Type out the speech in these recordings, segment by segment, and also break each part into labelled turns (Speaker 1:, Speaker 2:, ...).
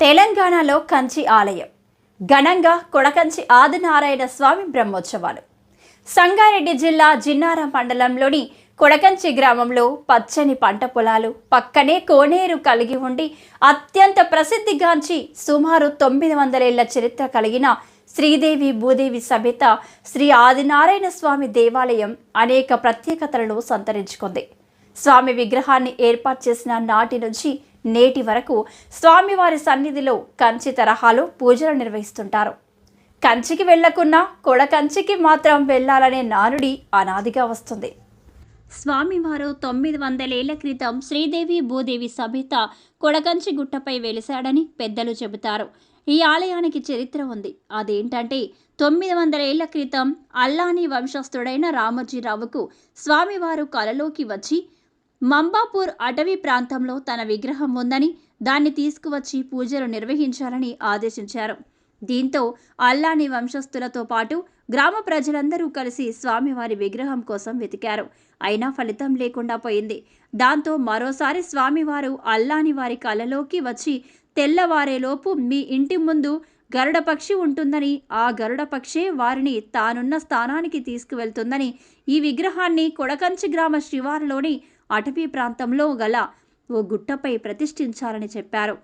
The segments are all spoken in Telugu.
Speaker 1: తెలంగాణలో కంచి ఆలయం. ఘనంగా కొడకంచి ఆదినారాయణ స్వామి బ్రహ్మోత్సవాలు. సంగారెడ్డి జిల్లా జిన్నార మండలంలోని కొడకంచి గ్రామంలో పచ్చని పంట పొలాలు పక్కనే కోనేరు కలిగి ఉండి అత్యంత ప్రసిద్ధిగాంచి సుమారు తొమ్మిది వందలేళ్ళ చరిత్ర కలిగిన శ్రీదేవి భూదేవి సమేత శ్రీ ఆదినారాయణ స్వామి దేవాలయం అనేక ప్రత్యేకతలను సంతరించుకుంది. స్వామి విగ్రహాన్ని ఏర్పాటు చేసిన నాటి నుంచి నేటి వరకు స్వామివారి సన్నిధిలో కంచి తరహాలో పూజలు నిర్వహిస్తుంటారు. కంచికి వెళ్ళకున్నా కొడ కంచికి మాత్రం వెళ్ళాలనే నానుడి అనాదిగా వస్తుంది. స్వామివారు తొమ్మిది వందలేళ్ళ క్రితం శ్రీదేవి భూదేవి సమేత కొడకంచి గుట్టపై వెలిశాడని పెద్దలు చెబుతారు. ఈ ఆలయానికి చరిత్ర ఉంది. అదేంటంటే తొమ్మిది వందల ఏళ్ళ క్రితం అల్లాని వంశస్థుడైన రామోజీరావుకు స్వామివారు కలలోకి వచ్చి మంబాపూర్ అటవీ ప్రాంతంలో తన విగ్రహం ఉందని దాన్ని తీసుకువచ్చి పూజలు నిర్వహించాలని ఆదేశించారు. దీంతో అల్లాని వంశస్థులతో పాటు గ్రామ ప్రజలందరూ కలిసి స్వామివారి విగ్రహం కోసం వెతికారు. అయినా ఫలితం లేకుండా పోయింది. దాంతో మరోసారి స్వామివారు అల్లాని వారి కలలోకి వచ్చి తెల్లవారేలోపు మీ ఇంటి ముందు గరుడ పక్షి ఉంటుందని ఆ గరుడ పక్షే వారిని తానున్న స్థానానికి తీసుకువెళ్తుందని ఈ విగ్రహాన్ని కొడకంచి గ్రామ శివారులోని అటవీ ప్రాంతంలో గల ఓ గుట్టపై ప్రతిష్ఠించాలని చెప్పారు.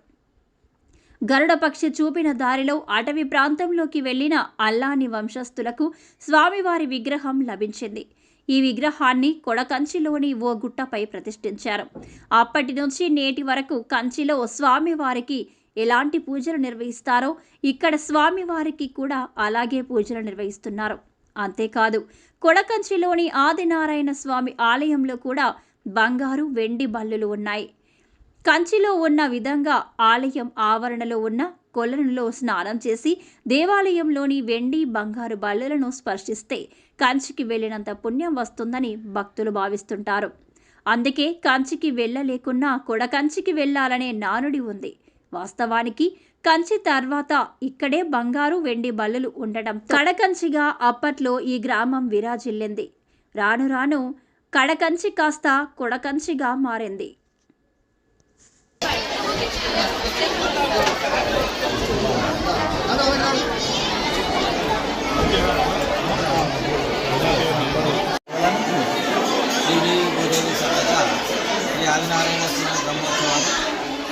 Speaker 1: గరుడ పక్షి చూపిన దారిలో అటవీ ప్రాంతంలోకి వెళ్ళిన అల్లాని వంశస్థులకు స్వామివారి విగ్రహం లభించింది. ఈ విగ్రహాన్ని కొడకంచిలోని ఓ గుట్టపై ప్రతిష్ఠించారు. అప్పటి నుంచి నేటి వరకు కంచిలో స్వామివారికి ఎలాంటి పూజలు నిర్వహిస్తారో ఇక్కడ స్వామివారికి కూడా అలాగే పూజలు నిర్వహిస్తున్నారు. అంతేకాదు కొడకంచిలోని ఆదినారాయణ స్వామి ఆలయంలో కూడా బంగారు వెండి బల్లులు ఉన్నాయి. కంచిలో ఉన్న విధంగా ఆలయం ఆవరణలో ఉన్న కొలనులో స్నానం చేసి దేవాలయంలోని వెండి బంగారు బల్లులను స్పర్శిస్తే కంచికి వెళ్ళినంత పుణ్యం వస్తుందని భక్తులు భావిస్తుంటారు. అందుకే కంచికి వెళ్ళలేకున్నా కూడా కంచికి వెళ్ళాలనే నానుడి ఉంది. వాస్తవానికి కంచి తర్వాత ఇక్కడే బంగారు వెండి బల్లులు ఉండటం కడకంచిగా అప్పట్లో ఈ గ్రామం విరాజిల్లింది. రాను రాను కడకంచి కాస్త కొడకంచిగా మారింది.
Speaker 2: శ్రీదేవి సమేత శ్రీ ఆదినారాయణ స్వామి బ్రహ్మోత్సవాలు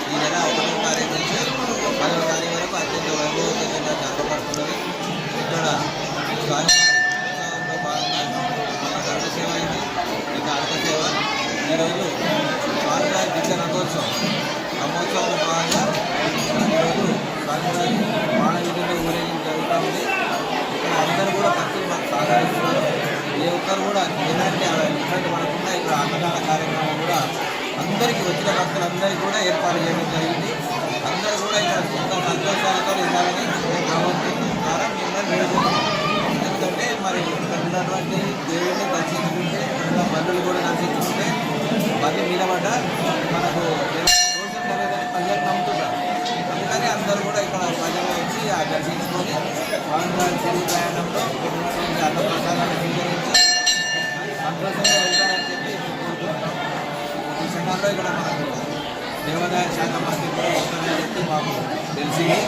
Speaker 2: ఈ నెల ఒకటో తారీఖు నుంచి పదవ తారీఖు వరకు అత్యంత వైభవంగా దిగ్గ రథోత్సవం భాగంగా ఈరోజు స్వామివారి మానవీధుల్లో ఊరేగింపు జరుగుతూ ఉంది. ఇక్కడ అందరూ కూడా భక్తులు మాకు సహకరిస్తున్నారు. ఏ ఒక్కరు కూడా ఎలాంటి ఇబ్బంది పడకుండా ఇక్కడ అన్నదాన కార్యక్రమం కూడా అందరికీ వచ్చిన భక్తులందరికీ కూడా ఏర్పాటు చేయడం జరిగింది. అందరూ కూడా ఇక్కడ సుఖ సంతోషాలతో ఇవ్వాలని భగవంతుని ద్వారా వేడుకుంటున్నాం. ఎందుకంటే మరి ఇక్కడ ఉన్నటువంటి దేవుడిని దర్శించుకుంటే బంధువులు కూడా దర్శించుకుంటే బంధు మీద పడ్డ మనకు దోషం జరగదని ప్రజలు నమ్ముతున్నారు. అందుకని అందరూ కూడా ఇక్కడ ప్రజలు వచ్చి ఆ దర్శించుకొని స్వామివారి తిరుగు ప్రయాణంలో అన్నప్రసాదాన్ని స్వీకరించి సంతోషంగా వెళ్తారని చెప్పి కోరుకుంటున్నాం ఈ సమయంలో ఇక్కడ మనకు దేవాదాయ శాఖ మంత్రి కూడా వస్తారని చెప్పి మాకు తెలిసింది.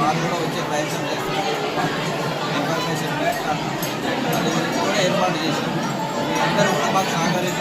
Speaker 2: మాకు కూడా వచ్చే ప్రయత్నం చేస్తున్నాం ఇన్ఫర్మేషన్ దాని గురించి కూడా ఏర్పాటు చేసినాం. అందరూ కూడా మాకు సహకరించి